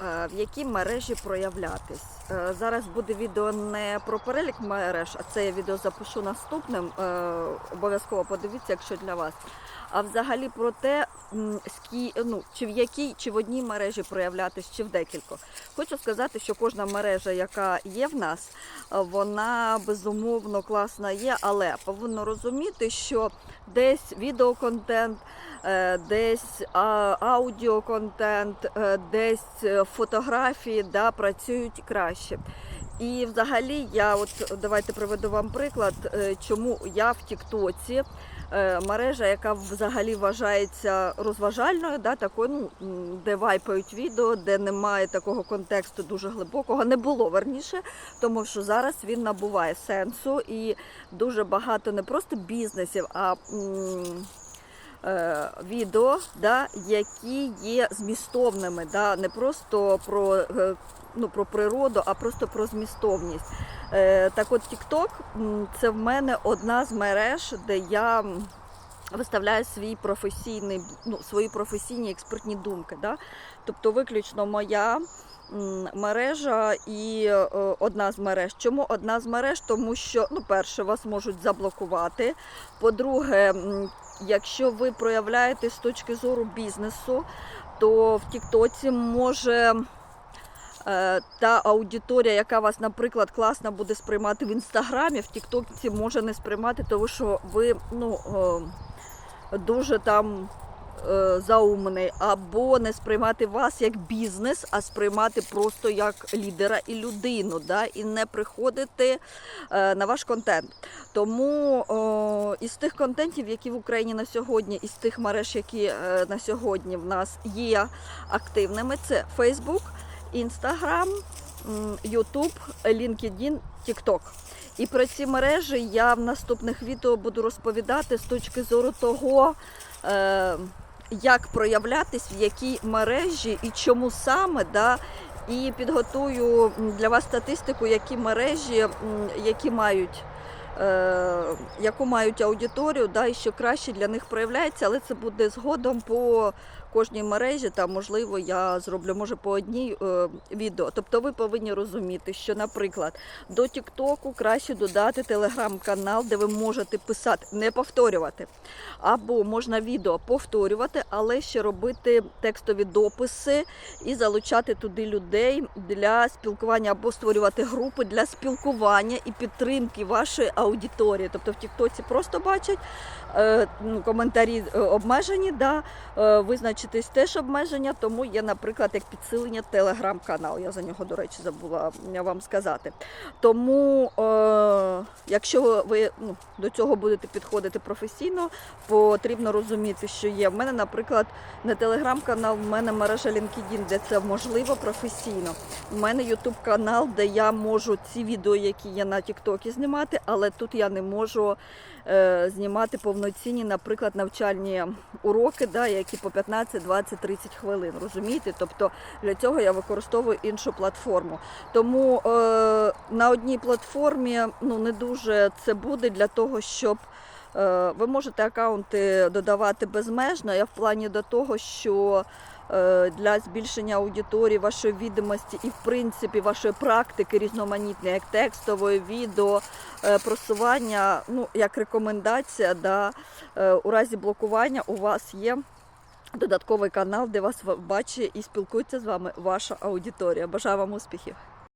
Е, В якій мережі проявлятись? Е, Зараз буде відео не про перелік мереж, а це я відео запишу наступним. е, Обов'язково подивіться, якщо для вас. А взагалі про те, ну, чи в якій, чи в одній мережі проявлятись, чи в декількох. Хочу сказати, що кожна мережа, яка є в нас, вона безумовно класна є, але повинно розуміти, що десь відеоконтент, десь аудіоконтент, десь фотографії да, працюють краще. І взагалі я от давайте приведу вам приклад, е, чому я в Тіктоці. е, Мережа, яка взагалі вважається розважальною, да, такою, ну, де вайпають відео, де немає такого контексту дуже глибокого, не було верніше, тому що зараз він набуває сенсу і дуже багато не просто бізнесів, а м, відео, да, які є змістовними, да, не просто про, е, ну, про природу, а просто про змістовність. Е, так от TikTok це в мене одна з мереж, де я виставляю свій професійний, ну, свої професійні експертні думки. Да? Тобто виключно моя мережа і е, одна з мереж. Чому одна з мереж? Тому що, ну, перше, вас можуть заблокувати. По-друге, якщо ви проявляєте з точки зору бізнесу, то в Тіктоці може е, та аудиторія, яка вас, наприклад, класно буде сприймати в інстаграмі, в Тіктоці може не сприймати, тому що ви ну, е, дуже там заумний, або не сприймати вас як бізнес, а сприймати просто як лідера і людину, да? і не приходити е, на ваш контент. Тому о, із тих контентів, які в Україні на сьогодні, із тих мереж, які е, на сьогодні в нас є активними, це Facebook, Instagram, YouTube, LinkedIn, TikTok. І про ці мережі я в наступних відео буду розповідати з точки зору того, е, як проявлятись, в якій мережі і чому саме. Да, і підготую для вас статистику, які мережі, які мають. е, Яку мають аудиторію, да, і що краще для них проявляється, але це буде згодом по кожній мережі. Там, можливо, я зроблю може по одній е, відео. Тобто ви повинні розуміти, що, наприклад, до Тіктоку краще додати телеграм-канал, де ви можете писати, не повторювати. Або можна відео повторювати, але ще робити текстові дописи і залучати туди людей для спілкування, або створювати групи для спілкування і підтримки вашої аудиторії. Тобто в Тіктоці просто бачать е, ну, коментарі е, обмежені, да, е, визначитись теж обмеження, тому є, наприклад, як підсилення телеграм-канал. Я за нього, до речі, забула вам сказати. Тому, е, якщо ви ну, до цього будете підходити професійно, потрібно розуміти, що є. В мене, наприклад, не телеграм-канал, в мене мережа LinkedIn, де це можливо професійно. У мене YouTube канал, де я можу ці відео, які є на TikTok, знімати, але тут я не можу е, знімати повноцінні, наприклад, навчальні уроки, да, які по 15, 20, 30 хвилин. Розумієте? Тобто для цього я використовую іншу платформу. Тому е, на одній платформі ну не дуже це буде для того, щоб е, ви можете акаунти додавати безмежно. Я в плані до того, що е, для збільшення аудиторії, вашої відомості і, в принципі, вашої практики різноманітної, як текстової, відео, е, просування, ну як рекомендація, да, у разі блокування у вас є. Додатковий канал, де вас бачить і спілкується з вами ваша аудиторія. Бажаю вам успіхів!